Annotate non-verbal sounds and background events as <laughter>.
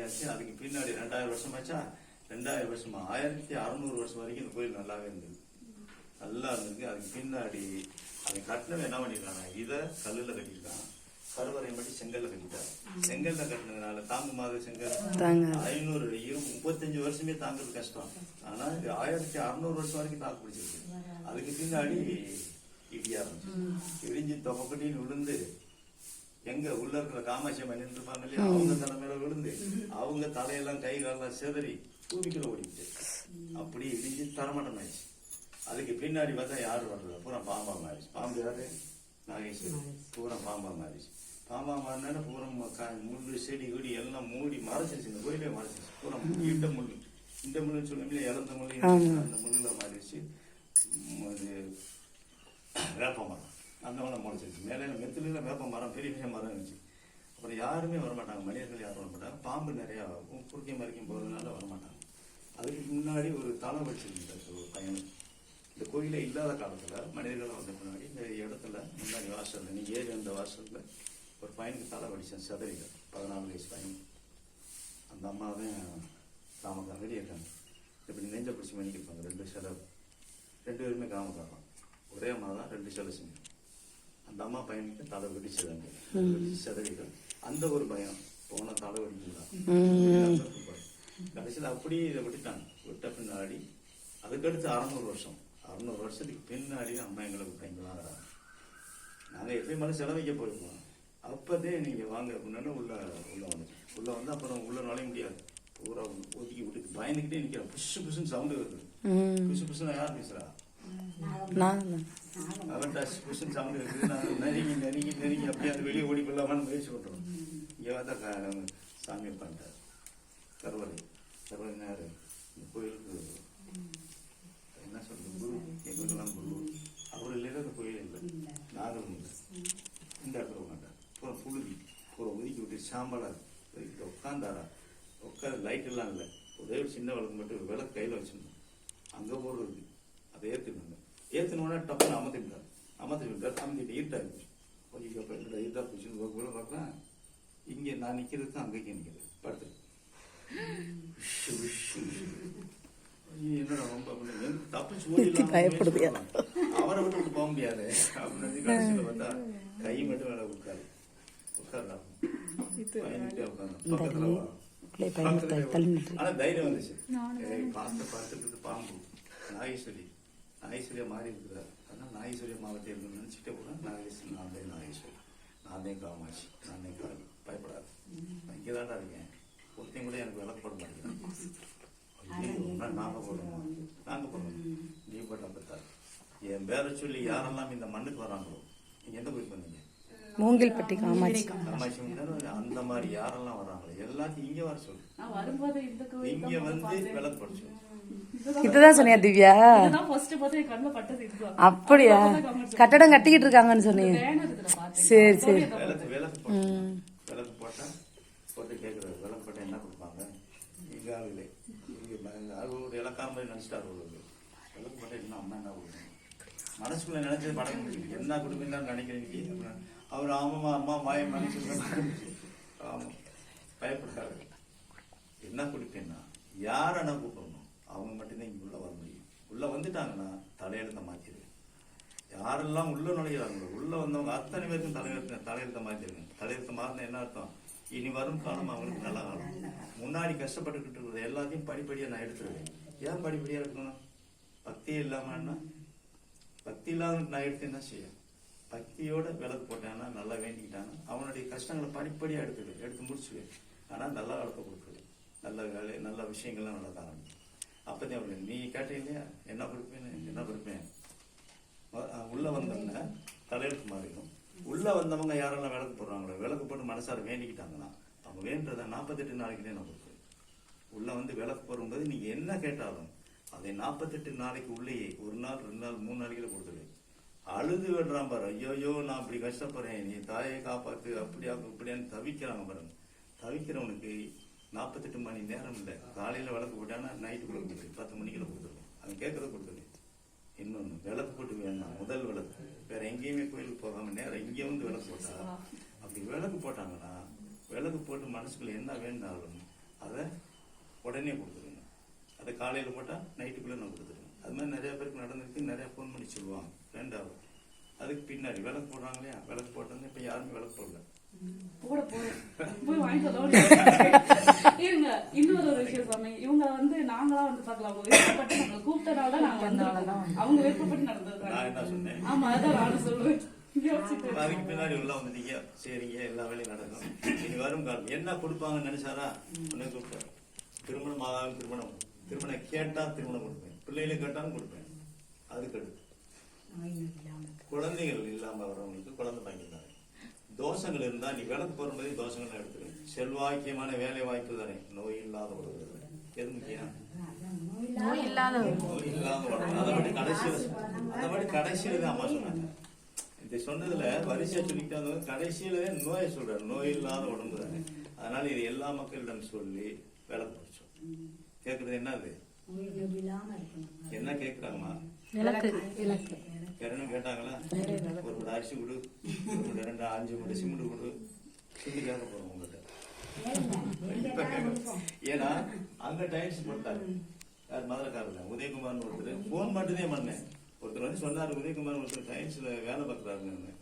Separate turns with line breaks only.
அதுக்கு பின்னாடி ரெண்டாயிரம் வருஷம் ஆச்சா? ரெண்டாயிரம் வருஷமா? ஆயிரத்தி அறுநூறு வருஷம் வரைக்கும் இந்த கோயில் நல்லாவே இருந்தது. நல்லா இருந்தது. அதுக்கு பின்னாடி அதை கட்டினவன் என்ன பண்ணிருக்காங்க இதை கல்லுல கட்டியிருக்கான். கருவறை மட்டும் செங்கல்ல கட்டிட்டாரு செங்கல்ல கட்டினதுனால தாங்குமாத செங்கல். ஐநூறு முப்பத்தஞ்சு வருஷமே தாங்குறது கஷ்டம். ஆனா இது ஆயிரத்தி அறுநூறு வருஷம் வரைக்கும் தாக்கு பிடிச்சிருக்கு. அதுக்கு பின்னாடி இடியா இருந்துச்சு இடிஞ்சு தொப்பக்கட்டின்னு விழுந்து எங்க உள்ள இருக்கிற காமாட்சி அம்மன் இருப்பாங்க இல்லையா அவங்க தலைமையில விழுந்து அவங்க தலையெல்லாம் கை காலெல்லாம் செதறி பூமிக்குள்ள ஓடிக்கிட்டு. அப்படி இடிஞ்சு தரமட்டம் ஆயிடுச்சு அதுக்கு பின்னாடி பார்த்தா யாரும் வரல பூரா பாம்பா மாறிச்சு பாம்பு யாரு? நாகேஸ்வரி. பூரா பாம்பா மாறிச்சு பாம்பா மாறினா பூரா முள்ளு செடி கொடி எல்லாம் மூடி மறைச்சிருச்சு. இந்த கோயிலே மறைச்சிருச்சு. பூரா இந்த முள்ளு. இந்த முள்ளுன்னு சொல்லுங்க இழந்த முள்ளு அந்த முள்ளுல மாறிடுச்சு. வேப்ப மரம் அந்த மரம் முளைச்சிருச்சு மேலே மெத்துல வேப்ப மரம் பெரிய பெரிய மரம் இருந்துச்சு. அப்புறம் யாருமே வரமாட்டாங்க. மனிதர்கள் யாரும் வரமாட்டாங்க. பாம்பு நிறையா குறுக்கிய மறைக்கும் போகிறதுனால வரமாட்டாங்க. அதுக்கு முன்னாடி ஒரு தலை வச்சிருந்தார் ஒரு பையன் இந்த கோயிலே இல்லாத காலத்துல மனிதர்கள் வந்த முன்னாடி இந்த இடத்துல முன்னாடி வாசல்ல நீ ஏறி அந்த வாசல்ல ஒரு பையனுக்கு தலை வடிச்சேன் செதறில பதினாலு வயசு பையன். அந்த அம்மா தான் காமக்காரன் ரெடி இருக்காங்க. இப்படி நெஞ்ச பிடிச்சி மணிக்கிருப்பாங்க ரெண்டு செலவு. ரெண்டு பேருமே காமக்காரம் ஒரே அம்மா தான் ரெண்டு செலவு செஞ்சு. அம்மா பையனுக்கு தலை வெடிச்சதாங்க வெடிச்சு செதறிடும். அந்த ஒரு பயம். போன தலை வெடிச்சுதான் கடைசியில் அப்படியே இதை விட்டுட்டாங்க. விட்ட பின்னாடி அதுக்கடுத்து அறநூறு வருஷம். அறநூறு வருஷத்துக்கு பின்னாடி அம்மா எங்களுக்கு பையங்களாகிறாங்க நாங்கள் எப்பயும் செலவு வைக்க போயிருப்போம் அப்பதே நீங்க வாங்க அப்படின்னா உள்ள உள்ள வந்துச்சு உள்ள வந்து அப்புறம் உள்ள நுழைய முடியாது. பூரா ஒதுக்கி விட்டு பயந்துக்கிட்டே நிக்கிறேன் புஷு புஷுன்னு சவுண்டு வருது. புஷு புஷுன்னு யார் பேசுறா? நெருங்கி நெருங்கி நெருங்கி அப்படியே அது வெளியே ஓடி போடலாமான்னு முயற்சி பண்றோம் இங்கே வந்தா க- சாமி உட்காந்துட்டார் கருவறை. கருவறை நேரு இந்த கோயிலுக்கு என்ன சொல்றது குரு? எங்களுக்கெல்லாம் குரு. அவர் இல்லைன்னா அந்த கோயில் இல்லை. நாங்களும் இல்லை இந்த இடத்துல உட்காந்தார் பூரா புழுதி பூரா ஒதுக்கி விட்டு சாம்பலா ஒதுக்கிட்டு உட்காந்தாரா உட்காந்து லைட் எல்லாம் இல்லை. ஒரே ஒரு சின்ன விளக்கு மட்டும் ஒரு விளக்கு கையில் வச்சுருந்தோம். அங்கே போடுறது. அதை ஏற்றுனாங்க ஏற்றினோடனே டப்புன்னு அமர்த்தி விட்டார் அமர்த்தி விட்டார் அமர்த்திட்டு இருட்டா இருந்துச்சு கொஞ்சம். அப்போ என்னடா இருட்டா போச்சுன்னு ஒரு கூட பார்க்குறேன் இங்கே நான் நிற்கிறது அங்கேயும் நிற்கிறது படுத்து என்னடா ரொம்ப தப்பிச்சு
பயப்படுது.
அவரை விட்டு போக முடியாது. அப்படின்னு கடைசியில் பார்த்தா கை மட்டும் வேலை உட்காரு உட்காரலாம் ஆனா தைரியம் வந்துச்சு. ஏய், பார்த்து பார்த்துட்டு பாம்பு. நாகேஸ்வரி நாகேஸ்வரியா மாறி இருக்கிறார். அதனால நாகேஸ்வரி மாவட்டம் இருக்குன்னு நினைச்சிட்டே கூட நாகேஸ்வரி நான் தான் நாகேஸ்வரி நான் தான் காமாட்சி நான் தான் காளி பயப்படாது. நான் இங்கே தான்டா இருக்கேன். ஒருத்தையும் கூட எனக்கு விளக்கப்பட மாட்டேங்கிறேன் ஐயோ, நான் நாங்க போடுறோம். நாங்க போடுறோம். நீ போட்ட பார்த்தாரு என் பேரை சொல்லி யாரெல்லாம் இந்த மண்ணுக்கு வராங்களோ நீங்க எந்த போய் பண்ணீங்க?
மூங்கில்பட்டி காமாட்சி.
காமாட்சி அந்த மாதிரி யாரெல்லாம் வராங்களோ எல்லாத்தையும் இங்க வர சொல்லு.
நான் வரும்போது இந்த கோயில்
இங்க வந்து விளக்கு படிச்சு
இதுதான் சொன்னியா திவ்யா? அப்படியா? கட்டடம் கட்டிக்கிட்டு இருக்காங்கன்னு சொன்னீங்க சரி சரி.
விளக்கு விளக்கு போட்டு விளக்கு போட்டா போட்டு கேட்குறாரு விளக்கு போட்டா என்ன கொடுப்பாங்க? இங்க ம- அது ஒரு இலக்கார மாதிரி நினைச்சிட்டாரு விளக்கு போட்டா என்ன அம்மா என்ன கொடுக்கணும்? மனசுக்குள்ள நினைச்சது படம் முடியும் என்ன கொடுப்பீங்கன்னு நினைக்கிறீங்க? அவர் ஆமாமா அம்மா மாய மனசு ஆமா. பயப்படாரு என்ன கொடுப்பேன்னா யாரை நான் கூப்பிடணும் அவங்க மட்டும்தான் இங்க உள்ள வர முடியும். உள்ள வந்துட்டாங்கன்னா தலையெழுத்த மாத்திடுவேன் யாரெல்லாம் உள்ள நுழைகிறாங்களோ உள்ள வந்தவங்க அத்தனை பேருக்கும் தலையெழுத்த தலையெழுத்த மாத்திருங்க தலையெழுத்த மாறினா என்ன அர்த்தம்? இனி வரும் காலம் அவங்களுக்கு நல்ல காலம். முன்னாடி கஷ்டப்பட்டுக்கிட்டு இருக்கிறது எல்லாத்தையும் படிப்படியா நான் எடுத்துருவேன். ஏன் படிப்படியா இருக்கணும் பக்தியே இல்லாமன்னா பக்தி இல்லாத நான் எடுத்து என்ன செய்யும் பக்தியோட விளக்கு போட்டான்னா நல்லா வேண்டிக்கிட்டானா? அவனுடைய கஷ்டங்களை படிப்படியா எடுத்துடு எடுத்து முடிச்சுடு ஆனா நல்லா காலத்தை கொடுக்குது நல்ல வேலை நல்ல விஷயங்கள்லாம் நல்லா ஆரம்பிக்கும் அப்பதான் அவனுக்கு நீ கேட்ட இல்லையா? என்ன கொடுப்பேன்னு? என்ன கொடுப்பேன்? உள்ளே உள்ள வந்தவங்க தலையெழுத்து மாறிடும். உள்ள வந்தவங்க யாரெல்லாம் விளக்கு போடுறாங்களோ விளக்கு போட்டு மனசார வேண்டிக்கிட்டாங்கன்னா அவங்க வேண்டதை நாற்பத்தெட்டு நாளைக்குனே நான் கொடுப்பேன். உள்ள வந்து விளக்கு போடும்போது நீங்க என்ன கேட்டாலும் அதை நாற்பத்தெட்டு நாளைக்கு உள்ளேயே ஒரு நாள் ரெண்டு நாள் மூணு நாளைக்குள்ள கொடுத்துருவேன். அழுது விடுறான் பாரு. ஐயோயோ நான் அப்படி கஷ்டப்படுறேன். நீ தாயை காப்பாத்து அப்படியா இப்படியான்னு தவிக்கிறாங்க பாருங்க தவிக்கிறவனுக்கு நாற்பத்தெட்டு மணி நேரம் இல்லை. காலையில விளக்கு போட்டானா நைட்டுக்குள்ள கொடுத்துரு. பத்து மணிக்குள்ள கொடுத்துருவோம் அவன் கேட்கறத கொடுத்துரு. இன்னொன்னு விளக்கு போட்டு வேணாம் முதல் விளக்கு. வேற எங்கேயுமே கோயிலுக்கு போகாம நேரம் இங்கே வந்து விளக்கு போட்டா அப்படி விளக்கு போட்டாங்கன்னா விளக்கு போட்டு மனசுக்குள்ள என்ன வேணாலும் உடனே கொடுத்துருங்க. அதை காலையில போட்டா நைட்டுக்குள்ள நான் கொடுத்துருவேன். அது மாதிரி நிறைய பேருக்கு நடந்திருக்கு. நிறைய ஃபோன் பண்ணி சொல்லுவாங்க. ரெண்டாவது அதுக்கு பின்னாடி விளக்கு போடுறாங்க இல்லையா? விளக்கு போட்டோன்னு இப்ப யாருமே விளக்கு போடல.
போட போய் வரலாம் <laughs> இருங்க. இன்னொரு ஒரு விஷயம் சொன்னேன் இவங்க வந்து நாங்களா வந்து பார்க்கலாம். அவங்க விருப்பப்பட்டு நம்மளை கூப்பிட்டனால தான் நாங்க வந்திருக்கோம் அவங்க விருப்பப்பட்டு
நான்
நடந்தது
என்ன சொன்னேன்?
ஆமா அதான் நானும் சொல்றேன்.
அதுக்கு பின்னாடி உள்ள வந்துட்டீங்க சரிங்க எல்லா வேலையும் நடக்கும். இனி வரும் காலம். என்ன கொடுப்பாங்கன்னு நினைச்சாரா உடனே கூப்பிட்டாரு. திருமணம் ஆகாமல் திருமணம். திருமணம் கேட்டா திருமணம் கொடுப்பேன். பிள்ளைகளும் கேட்டாலும் கொடுப்பேன். அதுக்கு அடுத்து. குழந்தைகள் இல்லாம வரவங்களுக்கு குழந்தை வாங்கி தானே தோஷங்கள் இருந்தா நீ விளக்கு போடும்போதே தோஷங்கள் எடுத்துரு செல்வாக்கியமான வேலை வாய்ப்பு தானே நோய் இல்லாத உடம்பு எது முக்கியம்?
நோய் இல்லாத
உடம்பு அதை விட கடைசியில அதை விட கடைசியில தான் அம்மா சொன்னாங்க. இந்த சொன்னதுல வரிசையா வந்தவங்க கடைசியில நோயை சொல்றாரு. நோய் இல்லாத உடம்பு தானே அதனால இது எல்லா மக்களிடம் சொல்லி விளக்கு பிடிச்சோம் கேக்குறது என்னது? என்ன கேக்குறாங்கம்மா?
விளக்கு.
கேட்டாங்களா? ஒரு மூணு அரிசி கொடு ஒரு மூணு ரெண்டு அஞ்சு மூணு சிமெண்ட் கொடு. சொல்லி கேட்க போறோம் கேட்கணும். ஏன்னா அங்க டைம்ஸ் போட்டாரு யார் மதுரக்காரர் உதயகுமார்னு ஒருத்தர். போன் மட்டும்தான் பண்ணேன். ஒருத்தர் வந்து சொன்னாரு உதயகுமார் ஒருத்தர் டைம்ஸ்ல வேலை பார்க்கறாருன்னு.